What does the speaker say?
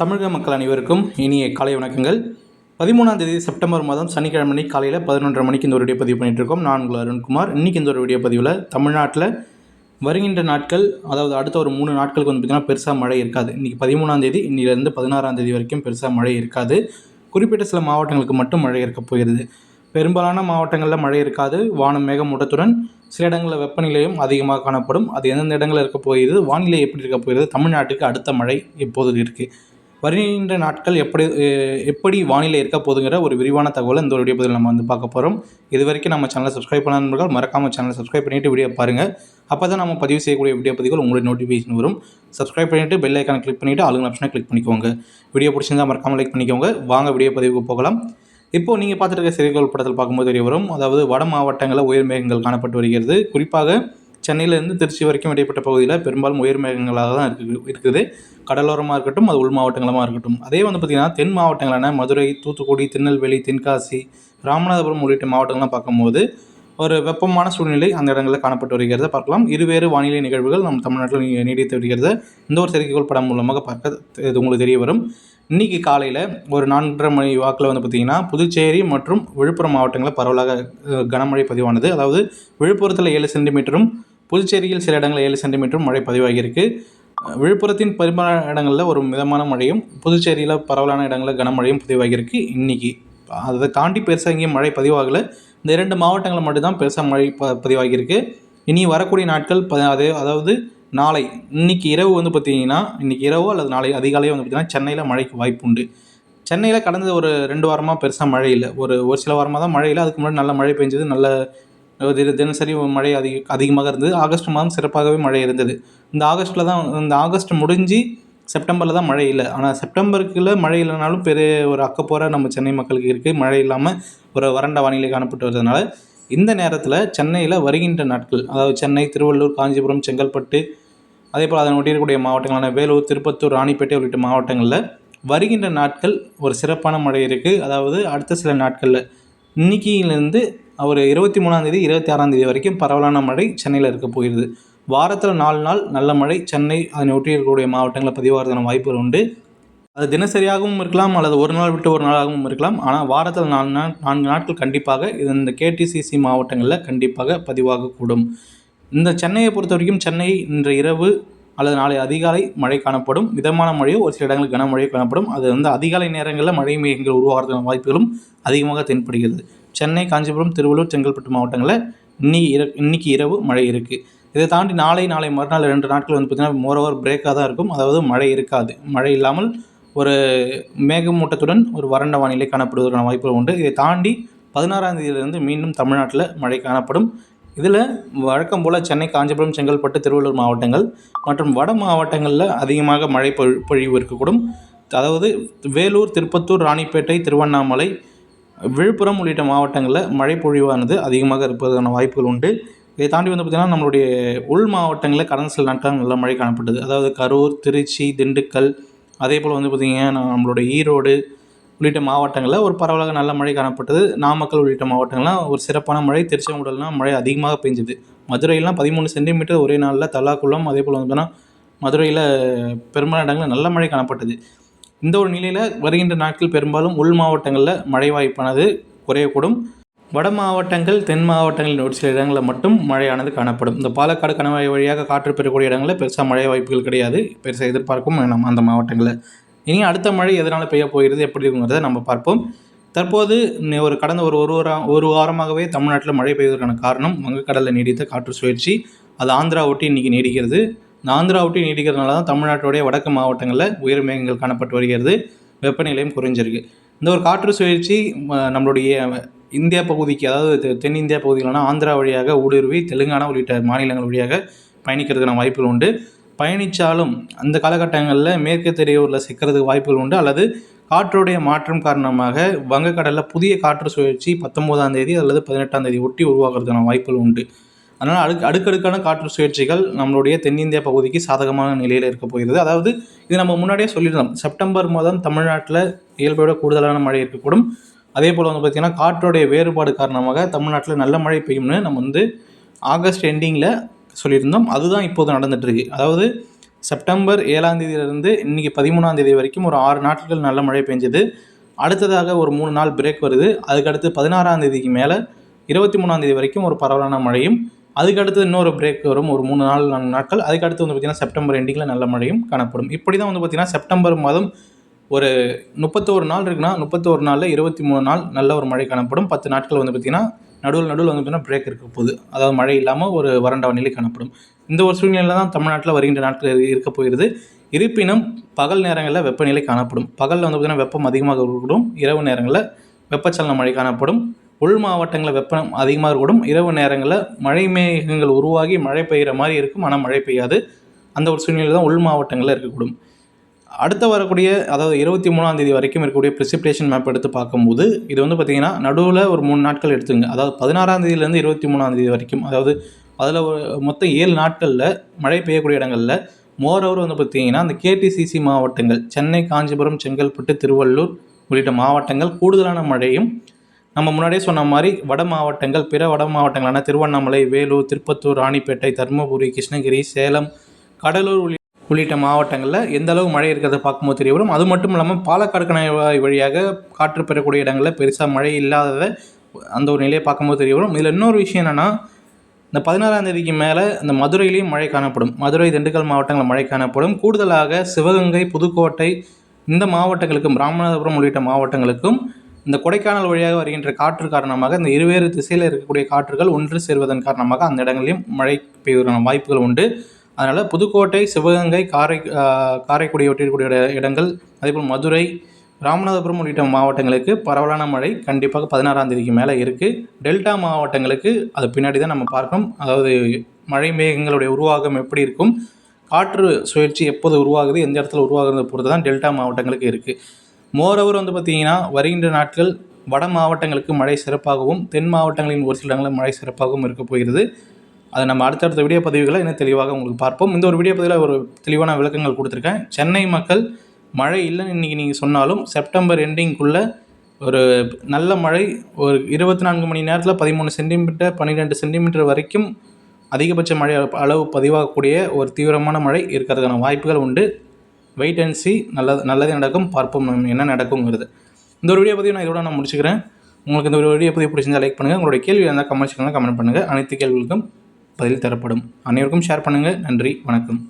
தமிழக மக்கள் அனைவருக்கும் இனிய காலை வணக்கங்கள். பதிமூணாம் தேதி செப்டம்பர் மாதம் சனிக்கிழமை அன்னைக்கு காலையில் பதினொன்றரை மணிக்கு இந்த ஒரு வீடியோ பதிவு பண்ணிகிட்ருக்கோம் நான் உங்கள் அருண்குமார். இன்றைக்கி இந்த ஒரு வீடியோ பதிவில் தமிழ்நாட்டில் வருகின்ற நாட்கள் அதாவது அடுத்த ஒரு மூணு நாட்களுக்கு வந்து பார்த்திங்கன்னா பெருசாக மழை இருக்காது. இன்றைக்கி பதிமூணாம் தேதி இன்னிலேருந்து பதினாறாம் தேதி வரைக்கும் பெருசாக மழை இருக்காது. குறிப்பிட்ட சில மாவட்டங்களுக்கு மட்டும் மழை இருக்க போகிறது. பெரும்பாலான மாவட்டங்களில் மழை இருக்காது. வானம் மேகமூட்டத்துடன் சில இடங்களில் வெப்பநிலையும் அதிகமாக காணப்படும். அது எந்தெந்த இடங்களில் இருக்க போகிறது வானிலை எப்படி இருக்க போகிறது தமிழ்நாட்டுக்கு அடுத்த மழை இப்போது இருக்குது வருகின்ற நாட்கள் எப்படி எப்படி வானிலை இருக்க போதுங்கிற ஒரு விரிவான தகவலை இந்த ஒரு வீடியோ பதில் நம்ம வந்து பார்க்க போகிறோம் இது வரைக்கும் நம்ம சேனலை சப்ஸ்கிரைப் பண்ண நண்பர்கள் மறக்காமல் சேனலை சப்ஸ்கிரைப் பண்ணிவிட்டு வீடியோ பாருங்கள் அப்போ தான் நம்ம பதிவு செய்யக்கூடிய வீடியோ பதிவுகள் உங்களுடைய நோட்டிஃபிகேஷன் வரும். சப்ஸ்கிரைப் பண்ணிவிட்டு பெல் ஐக்கானை கிளிக் பண்ணிவிட்டு ஆளுங்க ஆப்ஷனை கிளிக் பண்ணிக்கோங்க. வீடியோ பிடிச்சிருந்தால் மறக்காமல் லைக் பண்ணிக்கோங்க. வாங்க வீடியோ பதிவுக்கு போகலாம். இப்போது நீங்கள் பார்த்துட்டு இருக்க செய்திகள் படத்தில் பார்க்கும்போது தெரிய வரும். அதாவது வட மாவட்டங்களில் உயர் மேகங்கள் காணப்பட்டு வருகிறது. குறிப்பாக சென்னையிலேருந்து திருச்சி வரைக்கும் இடைப்பட்ட பகுதியில் பெரும்பாலும் உயர் மேகங்களாக தான் இருக்குது இருக்குது. கடலோரமாக இருக்கட்டும் அது உள் மாவட்டங்களமாக இருக்கட்டும். அதே வந்து பார்த்திங்கன்னா தென் மாவட்டங்களான மதுரை தூத்துக்குடி திருநெல்வேலி தென்காசி ராமநாதபுரம் உள்ளிட்ட மாவட்டங்கள்லாம் பார்க்கும்போது ஒரு வெப்பமான சூழ்நிலை அந்த இடங்களில் காணப்பட்டு வருகிறத பார்க்கலாம். இருவேறு வானிலை நிகழ்வுகள் நம் தமிழ்நாட்டில் நீடித்து வருகிறது இந்த ஒரு செயற்கைக்கோள் படம் மூலமாக பார்க்க இது உங்களுக்கு தெரிய வரும். இன்றைக்கி காலையில் ஒரு நான்கரை மணி வாக்கில் வந்து பார்த்திங்கன்னா புதுச்சேரி மற்றும் விழுப்புரம் மாவட்டங்களில் பரவலாக கனமழை பதிவானது. அதாவது விழுப்புரத்தில் ஏழு சென்டிமீட்டரும் புதுச்சேரியில் சில இடங்களில் ஏழு சென்டிமீட்டரும் மழை பதிவாகியிருக்கு. விழுப்புரத்தின் பெரும்பாலான இடங்களில் ஒரு மிதமான மழையும் புதுச்சேரியில் பரவலான இடங்களில் கனமழையும் பதிவாகியிருக்கு இன்றைக்கி அதை தாண்டி பெருசாக எங்கேயும் மழை பதிவாகலை. இந்த இரண்டு மாவட்டங்களில் மட்டும்தான் பெருசாக மழை ப பதிவாகியிருக்கு. இனி வரக்கூடிய நாட்கள் ப அதே அதாவது நாளை இன்னைக்கு இரவு வந்து பார்த்தீங்கன்னா இன்றைக்கி இரவோ அல்லது நாளை அதிகாலையோ வந்து பார்த்திங்கன்னா சென்னையில் மழைக்கு வாய்ப்பு உண்டு. சென்னையில் கடந்த ஒரு ரெண்டு வாரமாக பெருசாக மழை இல்லை. ஒரு ஒரு சில வாரமாக தான் மழை இல்லை. அதுக்கு முன்னாடி நல்ல மழை பெஞ்சது நல்ல தின- தினசரி மழை அதிக அதிகமாக இருந்தது. ஆகஸ்ட் மாதம் சிறப்பாகவே மழை இருந்தது. இந்த ஆகஸ்ட்டில் தான் இந்த ஆகஸ்ட் முடிஞ்சு செப்டம்பரில் தான் மழை இல்லை. ஆனால் செப்டம்பருக்குள்ள மழை இல்லைனாலும் பெரிய ஒரு அக்கப்போராக நம்ம சென்னை மக்களுக்கு இருக்குது மழை இல்லாமல் ஒரு வறண்ட வானிலை காணப்பட்டு வருதுனால இந்த நேரத்தில் சென்னையில் வருகின்ற நாட்கள் அதாவது சென்னை திருவள்ளூர் காஞ்சிபுரம் செங்கல்பட்டு அதே போல் அதன் ஒட்டியிருக்கக்கூடிய மாவட்டங்களான வேலூர் திருப்பத்தூர் ராணிப்பேட்டை உள்ளிட்ட மாவட்டங்களில் வருகின்ற நாட்கள் ஒரு சிறப்பான மழை இருக்குது அதாவது அடுத்த சில நாட்களில் இன்னைக்கிலேருந்து ஒரு இருபத்தி மூணாந்தேதி இருபத்தி ஆறாந்தேதி வரைக்கும் பரவலான மழை சென்னையில் இருக்க போகிறது. வாரத்தில் நாலு நாள் நல்ல மழை சென்னை அதனை ஒட்டி இருக்கக்கூடிய மாவட்டங்களில் பதிவாகிறதுக்கான வாய்ப்புகள் உண்டு. அது தினசரியாகவும் இருக்கலாம் அல்லது ஒரு நாள் விட்டு ஒரு நாளாகவும் இருக்கலாம். ஆனால் வாரத்தில் நாலு நாள் நான்கு நாட்கள் கண்டிப்பாக இது இந்த கேடிசிசி மாவட்டங்களில் கண்டிப்பாக பதிவாகக்கூடும். இந்த சென்னையை பொறுத்த வரைக்கும் சென்னை இன்று இரவு அல்லது நாளை அதிகாலை மழை காணப்படும். மிதமான மழையோ ஒரு சில இடங்களில் கனமழையோ காணப்படும். அது வந்து அதிகாலை நேரங்களில் மழை மேகங்கள் உருவாகிறதுக்கான வாய்ப்புகளும் அதிகமாக தென்படுகிறது. சென்னை காஞ்சிபுரம் திருவள்ளூர் செங்கல்பட்டு மாவட்டங்களில் இன்னைக்கு இர இன்னைக்கு இரவு மழை இருக்குது இதை தாண்டி நாளை நாளை மறுநாள் ரெண்டு நாட்கள் வந்து பார்த்திங்கன்னா மோரோவர் பிரேக்காக தான் இருக்கும். அதாவது மழை இருக்காது. மழை இல்லாமல் ஒரு மேகமூட்டத்துடன் ஒரு வறண்ட வானிலை காணப்படுவதற்கான வாய்ப்புகள் உண்டு. இதை தாண்டி பதினாறாம் தேதியிலிருந்து மீண்டும் தமிழ்நாட்டில் மழை காணப்படும். இதில் வழக்கம் போல் சென்னை காஞ்சிபுரம் செங்கல்பட்டு திருவள்ளூர் மாவட்டங்கள் மற்றும் வட மாவட்டங்களில் அதிகமாக மழை பொழிவு இருக்கக்கூடும். அதாவது வேலூர் திருப்பத்தூர் ராணிப்பேட்டை திருவண்ணாமலை விழுப்புரம் உள்ளிட்ட மாவட்டங்களில் மழை பொழிவானது அதிகமாக இருப்பதற்கான வாய்ப்புகள் உண்டு. இதை தாண்டி வந்து பார்த்திங்கன்னா நம்மளுடைய உள் மாவட்டங்களில் கடந்த சில நாட்கள் நல்ல மழை காணப்பட்டது. அதாவது கரூர் திருச்சி திண்டுக்கல் அதே போல் வந்து பார்த்திங்கன்னா நம்மளுடைய ஈரோடு உள்ளிட்ட மாவட்டங்களில் ஒரு பரவலாக நல்ல மழை காணப்பட்டது. நாமக்கல் உள்ளிட்ட மாவட்டங்கள்லாம் ஒரு சிறப்பான மழை திருச்செங்கோடலாம் மழை அதிகமாக பெஞ்சது மதுரையெல்லாம் பதிமூணு சென்டிமீட்டர் ஒரே நாளில் தலாக்குளம் அதே போல் வந்து மதுரையில் பெரும்பாலான இடங்களில் நல்ல மழை காணப்பட்டது. இந்த ஒரு நிலையில் வருகின்ற நாட்கள் பெரும்பாலும் உள் மாவட்டங்களில் மழை வாய்ப்பானது குறையக்கூடும். வட மாவட்டங்கள் தென் மாவட்டங்களின் ஒரு சில இடங்களில் மட்டும் மழையானது காணப்படும். இந்த பாலக்காடு கணவாய் வழியாக காற்று பெறக்கூடிய இடங்களில் பெருசாக மழை வாய்ப்புகள் கிடையாது. பெருசாக எதிர்பார்க்கும் வேணாம் அந்த மாவட்டங்களில். இனி அடுத்த மழை எதனால் பெய்ய போகிறது எப்படி இருக்குங்கிறத நம்ம பார்ப்போம். தற்போது ஒரு கடந்த ஒரு ஒரு வாரம் ஒரு வாரமாகவே தமிழ்நாட்டில் மழை பெய்வதற்கான காரணம் வங்கக்கடலில் நீடித்த காற்று சுழற்சி. அது ஆந்திரா ஒட்டி இன்றைக்கி நீடிக்கிறது. இந்த ஆந்திரா ஒட்டி நீடிக்கிறதுனால தான் தமிழ்நாட்டுடைய வடக்கு மாவட்டங்களில் உயர் மேகங்கள் காணப்பட்டு வருகிறது. வெப்பநிலையும் குறைஞ்சிருக்கு. இந்த ஒரு காற்று சுழற்சி நம்மளுடைய இந்தியா பகுதிக்கு அதாவது தென்னிந்தியா பகுதிகளான ஆந்திரா வழியாக ஊடுருவி தெலுங்கானா உள்ளிட்ட மாநிலங்கள் வழியாக பயணிக்கிறதுக்கான வாய்ப்புகள் உண்டு. பயணித்தாலும் அந்த காலகட்டங்களில் மேற்கு திரையூரில் சிக்கிறதுக்கு வாய்ப்புகள் உண்டு. அல்லது காற்றுடைய மாற்றம் காரணமாக வங்கக்கடலில் புதிய காற்று சுழற்சி பத்தொம்போதாம் தேதி அல்லது பதினெட்டாம் தேதி ஒட்டி உருவாகிறதுக்கான வாய்ப்புகள் உண்டு. அதனால் அடுக்கு அடுக்கடுக்கான காற்று சுழற்சிகள் நம்மளுடைய தென்னிந்திய பகுதிக்கு சாதகமான நிலையில் இருக்க போகிறது. அதாவது இது நம்ம முன்னாடியே சொல்லியிருந்தோம். செப்டம்பர் மாதம் தமிழ்நாட்டில் இயல்பை விட கூடுதலான மழை இருக்கக்கூடும். அதே போல் வந்து பார்த்திங்கன்னா காற்றுடைய வேறுபாடு காரணமாக தமிழ்நாட்டில் நல்ல மழை பெய்யும்னு நம்ம வந்து ஆகஸ்ட் எண்டிங்கில் சொல்லியிருந்தோம். அதுதான் இப்போது நடந்துகிட்ருக்கு அதாவது செப்டம்பர் ஏழாம் தேதியிலிருந்து இன்றைக்கி பதிமூணாம் தேதி வரைக்கும் ஒரு ஆறு நாட்கள் நல்ல மழை பெஞ்சது. அடுத்ததாக ஒரு மூணு நாள் பிரேக் வருது. அதுக்கடுத்து பதினாறாம் தேதிக்கு மேலே இருபத்தி மூணாம் தேதி வரைக்கும் ஒரு பரவலான மழையும் அதுக்கடுத்து இன்னொரு பிரேக் வரும். ஒரு மூணு நாள் நான்கு நாட்கள். அதுக்கடுத்து வந்து பார்த்திங்கன்னா செப்டம்பர் எண்டிங்கில் நல்ல மழையும் காணப்படும். இப்படி தான் வந்து பார்த்திங்கன்னா செப்டம்பர் மாதம் ஒரு முப்பத்தோரு நாள் இருக்குன்னா முப்பத்தோரு நாளில் இருபத்தி மூணு நாள் நல்ல ஒரு மழை காணப்படும். பத்து நாட்கள் வந்து பார்த்திங்கன்னா நடுவில் நடுவில் வந்து பார்த்திங்கன்னா பிரேக் இருக்க போகுது. அதாவது மழை இல்லாமல் ஒரு வறண்ட நிலை காணப்படும். இந்த ஒரு சூழ்நிலையில் தான் தமிழ்நாட்டில் வருகின்ற நாட்கள் இருக்க போகிறது. இருப்பினும் பகல் நேரங்களில் வெப்பநிலை காணப்படும். பகலில் வந்து பார்த்திங்கன்னா வெப்பம் அதிகமாக இருக்கக்கூடும். இரவு நேரங்களில் வெப்பச்சலன மழை காணப்படும். உள் மாவட்டங்களில் வெப்பம் அதிகமாக இருக்கக்கூடும். இரவு நேரங்களில் மழை மேகங்கள் உருவாகி மழை பெய்கிற மாதிரி இருக்கும். ஆனால் மழை பெய்யாது. அந்த ஒரு சூழ்நிலை தான் உள் மாவட்டங்களில் இருக்கக்கூடும். அடுத்து வரக்கூடிய அதாவது இருபத்தி மூணாம் தேதி வரைக்கும் இருக்கக்கூடிய ப்ரிசிப்டேஷன் மேப் எடுத்து பார்க்கும்போது இது வந்து பார்த்திங்கன்னா நடுவில் ஒரு மூணு நாட்கள் எடுத்துங்க. அதாவது பதினாறாம் தேதியிலேருந்து இருபத்தி மூணாம் தேதி வரைக்கும் அதாவது அதில் ஒரு மொத்தம் ஏழு நாட்களில் மழை பெய்யக்கூடிய இடங்களில் மோரோவர் வந்து பார்த்திங்கன்னா அந்த கேடிசிசி மாவட்டங்கள் சென்னை காஞ்சிபுரம் செங்கல்பட்டு திருவள்ளூர் உள்ளிட்ட மாவட்டங்கள் கூடுதலான மழையும் நம்ம முன்னாடியே சொன்ன மாதிரி வட மாவட்டங்கள் பிற வட மாவட்டங்களான திருவண்ணாமலை வேலூர் திருப்பத்தூர் ராணிப்பேட்டை தருமபுரி கிருஷ்ணகிரி சேலம் கடலூர் உள்ளிட்ட உள்ளிட்ட மாவட்டங்களில் எந்த அளவு மழை இருக்கிறத பார்க்கும்போது தெரிய வரும். அது மட்டும் இல்லாமல் பாலக்காடு கணவாய் வழியாக காற்று பெறக்கூடிய இடங்களில் பெருசாக மழை இல்லாதத அந்த ஒரு நிலையை பார்க்கும்போது தெரிய வரும். இதில் இன்னொரு விஷயம் என்னென்னா இந்த பதினாறாம் தேதிக்கு மேலே இந்த மதுரையிலையும் மழை காணப்படும். மதுரை திண்டுக்கல் மாவட்டங்களில் மழை காணப்படும். கூடுதலாக சிவகங்கை புதுக்கோட்டை இந்த மாவட்டங்களுக்கும் ராமநாதபுரம் உள்ளிட்ட மாவட்டங்களுக்கும் இந்த கொடைக்கானல் வழியாக வருகின்ற காற்று காரணமாக இந்த இருவேறு திசையில் இருக்கக்கூடிய காற்றுகள் ஒன்று சேர்வதன் காரணமாக அந்த இடங்களிலும் மழை பெய்வதற்கான வாய்ப்புகள் உண்டு. அதனால் புதுக்கோட்டை சிவகங்கை காரை காரைக்குடி ஒட்டியிருக்கூடிய இடங்கள் அதேபோல் மதுரை ராமநாதபுரம் உள்ளிட்ட மாவட்டங்களுக்கு பரவலான மழை கண்டிப்பாக பதினாறாம் தேதிக்கு மேலே இருக்குது டெல்டா மாவட்டங்களுக்கு அது பின்னாடி தான் நம்ம பார்க்கணும். அதாவது மழை மேகங்களுடைய உருவாகம் எப்படி இருக்கும் காற்று சுழற்சி எப்போது உருவாகுது எந்த இடத்துல உருவாகிறது பொறுத்து தான் டெல்டா மாவட்டங்களுக்கு இருக்குது மோரோவர் வந்து பார்த்திங்கன்னா வருகின்ற நாட்கள் வட மாவட்டங்களுக்கு மழை சிறப்பாகவும் தென் மாவட்டங்களின் ஒரு சில இடங்களில் மழை சிறப்பாகவும் இருக்க போகிறது. அதை நம்ம அடுத்தடுத்த வீடியோ பதிவுகளை இன்னும் தெளிவாக உங்களுக்கு பார்ப்போம். இந்த ஒரு வீடியோ பதிவில் ஒரு தெளிவான விளக்கங்கள் கொடுத்துருக்கேன். சென்னை மக்கள் மழை இல்லைன்னு இன்றைக்கி நீங்கள் சொன்னாலும் செப்டம்பர் எண்டிங்குள்ளே ஒரு நல்ல மழை ஒரு இருபத்தி நான்கு மணி நேரத்தில் பதிமூணு சென்டிமீட்டர் பன்னிரெண்டு சென்டிமீட்டர் வரைக்கும் அதிகபட்ச மழை அளவு பதிவாகக்கூடிய ஒரு தீவிரமான மழை இருக்கிறதுக்கான வாய்ப்புகள் உண்டு. வெயிட் அண்ட் சி நல்லது நல்லது நடக்கும். பார்ப்போம் என்ன நடக்குங்கிறது இந்த ஒரு வீடியோ பற்றி நான் இதோட நான் முடிச்சுக்கிறேன். உங்களுக்கு இந்த ஒரு வீடியோ பற்றி பிடிச்சிருந்தா லைக் பண்ணுங்கள் உங்களுடைய கேள்வி இருந்தால் கமெண்ட் செக்ஷனில் கமெண்ட் பண்ணுங்கள் அனைத்து கேள்விகளுக்கும் பதில் தரப்படும். அனைவருக்கும் ஷேர் பண்ணுங்கள் நன்றி. வணக்கம்.